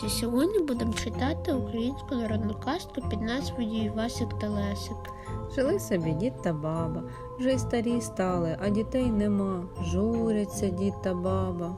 Друзі, сьогодні будемо читати українську народну казку під назвою Івасик та Лесик. Жили собі дід та баба, вже й старі стали, а дітей нема. Журяться дід та баба.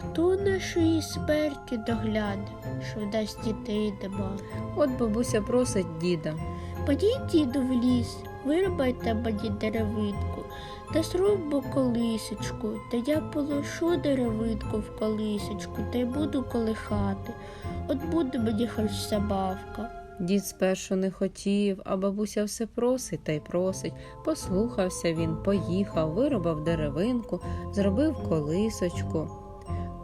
Хто нашої смерті догляне, що вдасть дітей нема? От бабуся просить діда. Подіть діду в ліс, вирубайте мені деревинку, та зробимо колисочку, та я полошу деревинку в колисочку, та й буду колихати. От буде мені хоч забавка. Дід спершу не хотів, а бабуся все просить та й просить. Послухався він, поїхав, вирубав деревинку, зробив колисочку.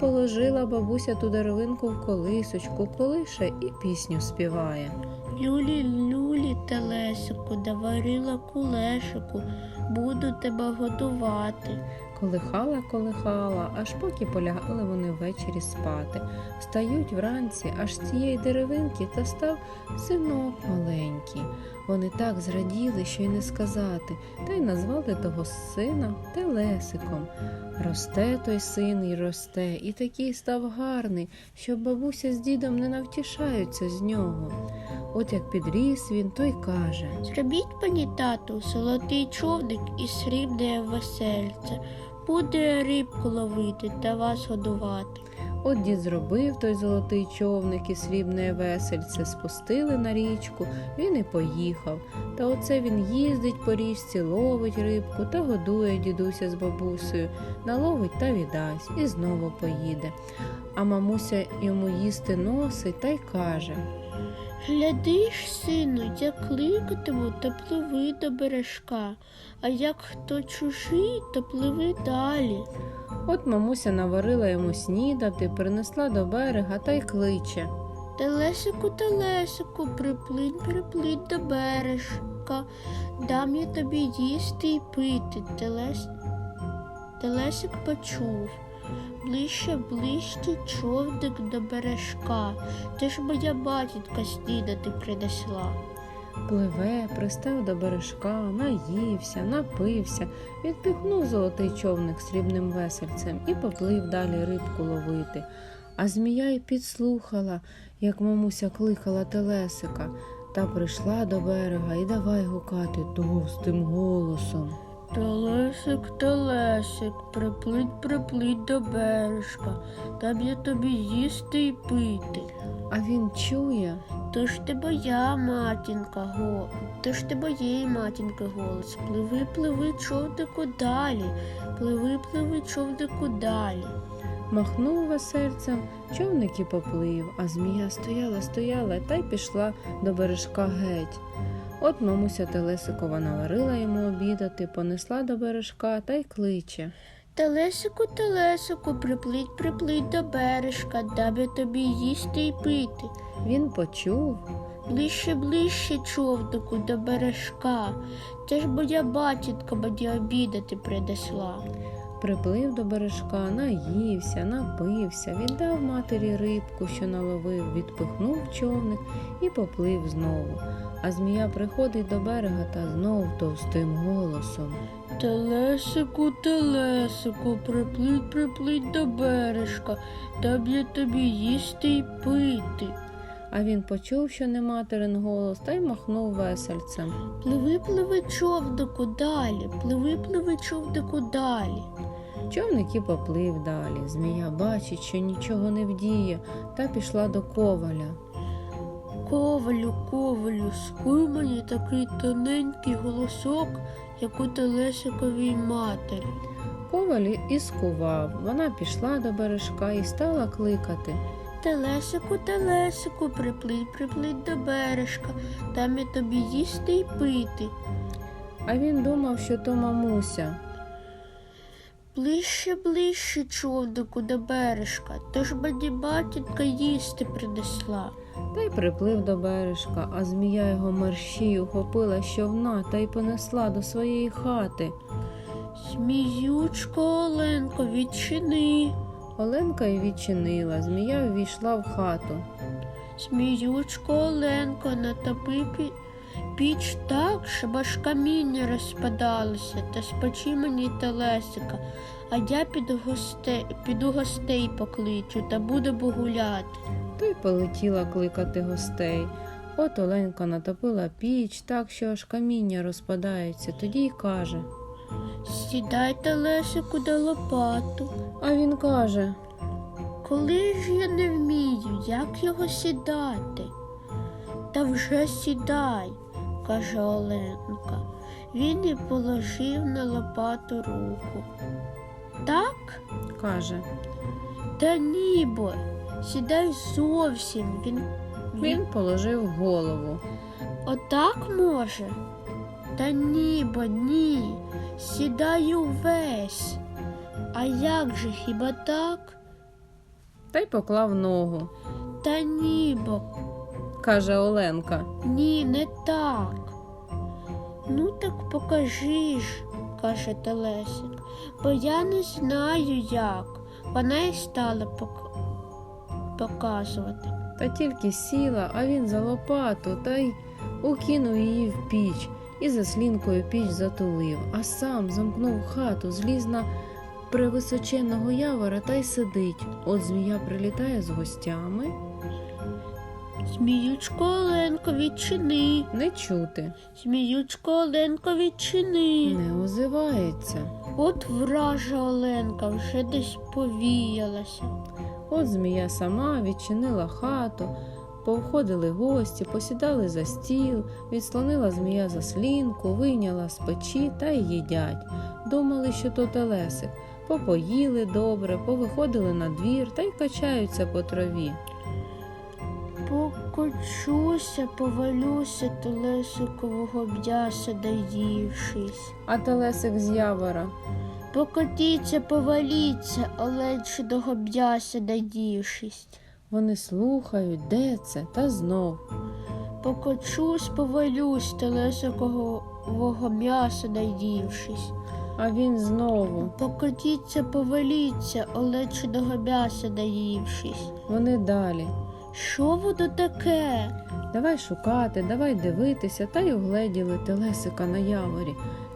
Положила бабуся ту деревинку в колисочку, колише і пісню співає. Люлі, люлі, телесику, наварила кулешику, буду тебе годувати. Колихала, колихала, аж поки полягали вони ввечері спати. Встають вранці, аж з цієї деревинки та став синок маленький. Вони так зраділи, що й не сказати, та й назвали того сина Телесиком. Росте той син і росте, і такий став гарний, що бабуся з дідом не навтішаються з нього. От як підріс він, той каже. Зробіть мені тату золотий човник і срібне весельце. Буде рибку ловити та вас годувати. От дід зробив той золотий човник і срібне весельце, спустили на річку, він і поїхав. Та оце він їздить по річці, ловить рибку та годує дідуся з бабусею, наловить та віддасть, і знову поїде. А мамуся йому їсти носить та й каже. Глядиш, сину, я кликатиму, та пливи до бережка, а як хто чужий, то пливи далі. От мамуся наварила йому снідати, принесла до берега та й кличе. Телесику, телесику, приплинь, приплинь до бережка, дам я тобі їсти й пити. Телес... Телесик почув. Ближче, ближче човник до бережка. Ти ж моя батінка снідати принесла. Пливе, пристав до бережка, наївся, напився, відпихнув золотий човник срібним весельцем і поплив далі рибку ловити. А змія й підслухала, як мамуся кликала телесика, та прийшла до берега і давай гукати товстим голосом. Телесик, телесик, приплинь, приплинь до бережка, дам я тобі їсти й пити. А він чує, То ж ти моя матінка го, то ж ти моєї матінки голос. Пливи, пливи, човнику далі, пливи, пливи, човнику далі. махнув весельцем, човник і поплив, а змія стояла, стояла та й пішла до бережка геть. От мамуся Телесикова наварила йому обідати, понесла до бережка та й кличе. Телесику, телесику, приплить, приплить до бережка, дам я тобі їсти й пити. Він почув, Ближче, ближче, човнику, до бережка. Це ж моя батінка мені обідати принесла. Приплив до бережка, наївся, напився, віддав матері рибку, що наловив, відпихнув човник і поплив знову. А змія приходить до берега та знов товстим голосом. Телесику, телесику, приплить, приплить до бережка, дам я тобі їсти й пити. А він почув, що не материн голос, та й махнув весельцем. Пливи, пливи, човнику далі, пливи, пливи, човнику далі. Човник і поплив далі. Змія бачить, що нічого не вдіє, та пішла до коваля. Ковалю, ковалю, скуй мені такий тоненький голосок, як у телесиковій матері. Коваль і скував. Вона пішла до бережка і стала кликати. Телесику, телесику, приплить, приплить до бережка, там я тобі їсти й пити. А він думав, що то мамуся. Ближче, ближче, човнику до бережка, тож мені матінка їсти принесла. Та й приплив до бережка, а змія його мерщій ухопила з човна та й понесла до своєї хати. Зміючко, Оленко, відчини. Оленка й відчинила, змія ввійшла в хату. Зміючко, Оленко, натопи піч так, щоб аж каміння розпадалося, та спочи мені телесика, а я піду гостей, піду гостей покличу та буду гуляти. то й полетіла кликати гостей. От Оленка натопила піч так, що аж каміння розпадається, тоді й каже. Сідайте Лесику на лопату. А він каже: Коли ж я не вмію, як його сідати? Та вже сідай, каже Оленка. Він і положив на лопату руку. Так? каже, Та ні, сідай зовсім. Він, він положив голову. отак може? Та ні, ні. Сідай увесь. А як же хіба так? Та й поклав ногу, Та ні, бо каже Оленка. ні, не так. Ну так покажи ж, каже Телесик, бо я не знаю як. Вона й стала пок- показувати. Та тільки сіла, а він за лопату та й укинув її в піч і заслінкою піч затулив, а сам замкнув хату, зліз на превисоченного явора та й сидить. От змія прилітає з гостями, Зміючко Оленко, відчини. не чути, Зміючко Оленко, відчини. не озивається. От вража Оленка вже десь повіялася. От змія сама відчинила хату, повходили гості, посідали за стіл, відслонила змія заслінку, вийняла з печі та й їдять. Думали, що то телесик. Попоїли добре, повиходили на двір та й качаються по траві. Покочуся, повалюся телесикового м'яса доївшись. А телесик з явора. Покотіться, поваліться, оленчиного м'яса доївшись. Вони слухають, де це, та знов. Покочусь, повалюсь, телесикового м'яса доївшись. А він знову. Покотіться, поваліться, оленчиного м'яса доївшись. Вони далі. Що воно таке? Давай шукати, давай дивитися, та й угледіли телесика на яворі.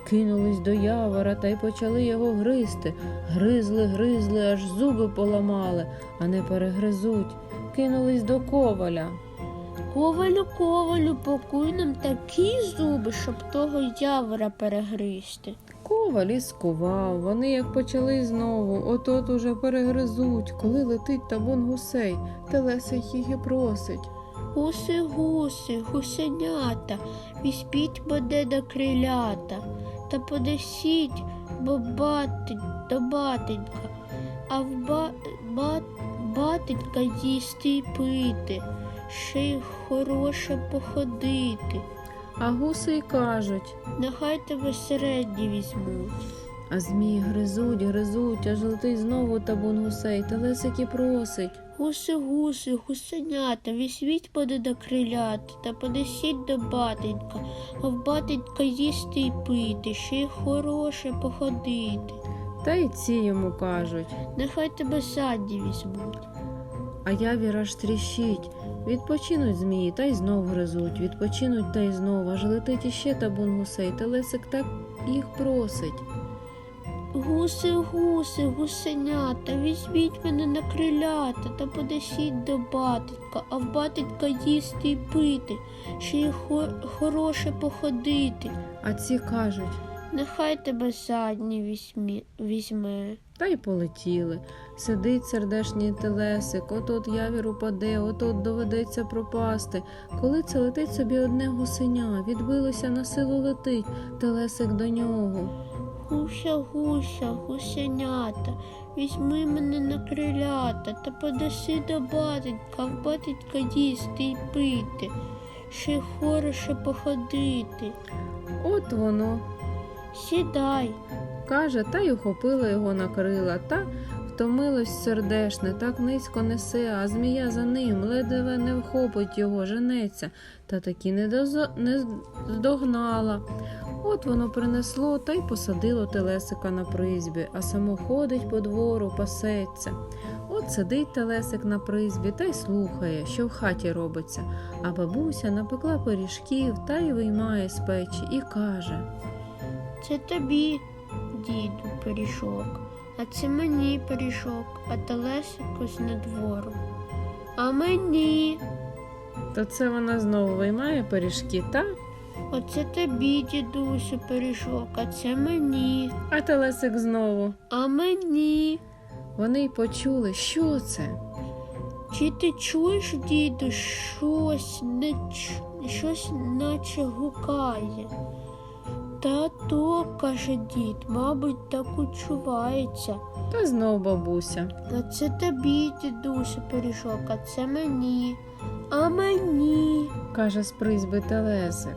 Кинулись до явора та й почали його гризти. Гризли, гризли, аж зуби поламали, а не перегризуть. Кинулись до коваля. Ковалю, ковалю, покуй нам такі зуби, щоб того явора перегризти. Коваль і скував. Вони як почали знову, от-от уже перегризуть, коли летить табун гусей. Телесик їх і просить. Гуси, гуси, гусенята, візьміть мене на крилята, та понесіть, бо батень, до батенька, а в ба, ба, батенька їсти й пити, ще й хороше походити. А гуси й кажуть. Нехай тебе середні візьмуть. А змії гризуть, гризуть, аж летить знову табун гусей. Телесик і просить. Гуси, гуси, гусенята, візьміть мене на крилята та понесіть до батенька, а в батенька їсти й пити, ще й хороше походити. Та й ці йому кажуть. Нехай тебе задні візьмуть. А явір аж тріщить. Відпочинуть змії та й знов гризуть, відпочинуть та й знов, аж летить іще табун гусей. Телесик так їх просить. Гуси, гуси, гусенята, візьміть мене на крилята та понесіть до батенька, а в батенька їсти й пити, ще й хо- хороше походити. А ці кажуть. Нехай тебе задні візьме. Та й полетіли. Сидить сердешній телесик, от-от явір упаде, от-от доведеться пропасти. Коли це летить собі одне гусеня, відбилося на силу летить, телесик до нього. Гуся, гуся, гусенята, візьми мене на крилята та понеси до батенька, в батенька їсти й пити, ще й хороше походити. От воно, Сідай, каже, та й ухопила його на крила, та втомилось сердешне, так низько несе, а змія за ним, ледве не вхопить його, женеться, та таки не, дозо... не здогнала. От воно принесло та й посадило телесика на призьбі, а само ходить по двору, пасеться. От сидить телесик на призьбі та й слухає, що в хаті робиться, а бабуся напекла пиріжків та й виймає з печі і каже. Це тобі, діду, пиріжок, а це мені пиріжок, а телесику з надвору. А мені. То це вона знову виймає пиріжки, та? Оце тобі, дідусю, пиріжок, а це мені. А телесик знову. А мені. Вони й почули, що це. Чи ти чуєш, діду, щось не ч... щось наче гукає? Та то, каже дід, мабуть, так учувається. Та знов бабуся. А це тобі, дідусю, пиріжок, а це мені. А мені. каже з призьби телесик.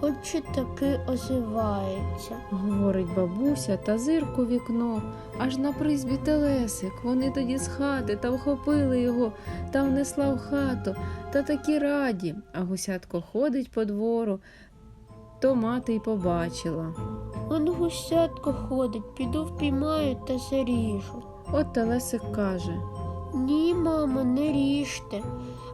Отже таки озивається. Говорить бабуся та зирку вікно, аж на призьбі телесик. Вони тоді з хати та вхопили його та внесла в хату, та такі раді. А гусятко ходить по двору, то мати й побачила. Он гусятко ходить, піду впіймаю та заріжу. От телесик каже. Ні, мамо, не ріжте,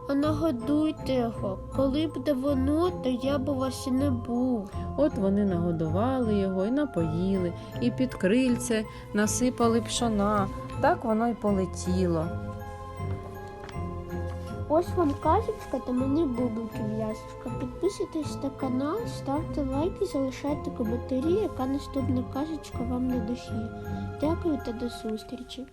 а нагодуйте його. Коли буде воно, то я б у вас і не був. От вони нагодували його і напоїли, і під крильце насипали пшона. Так воно й полетіло. Ось вам казочка та мені бублики в'язочка. Підписуйтесь на канал, ставте лайки, залишайте коментарі, яка наступна казочка вам на душі. Дякую та до зустрічі.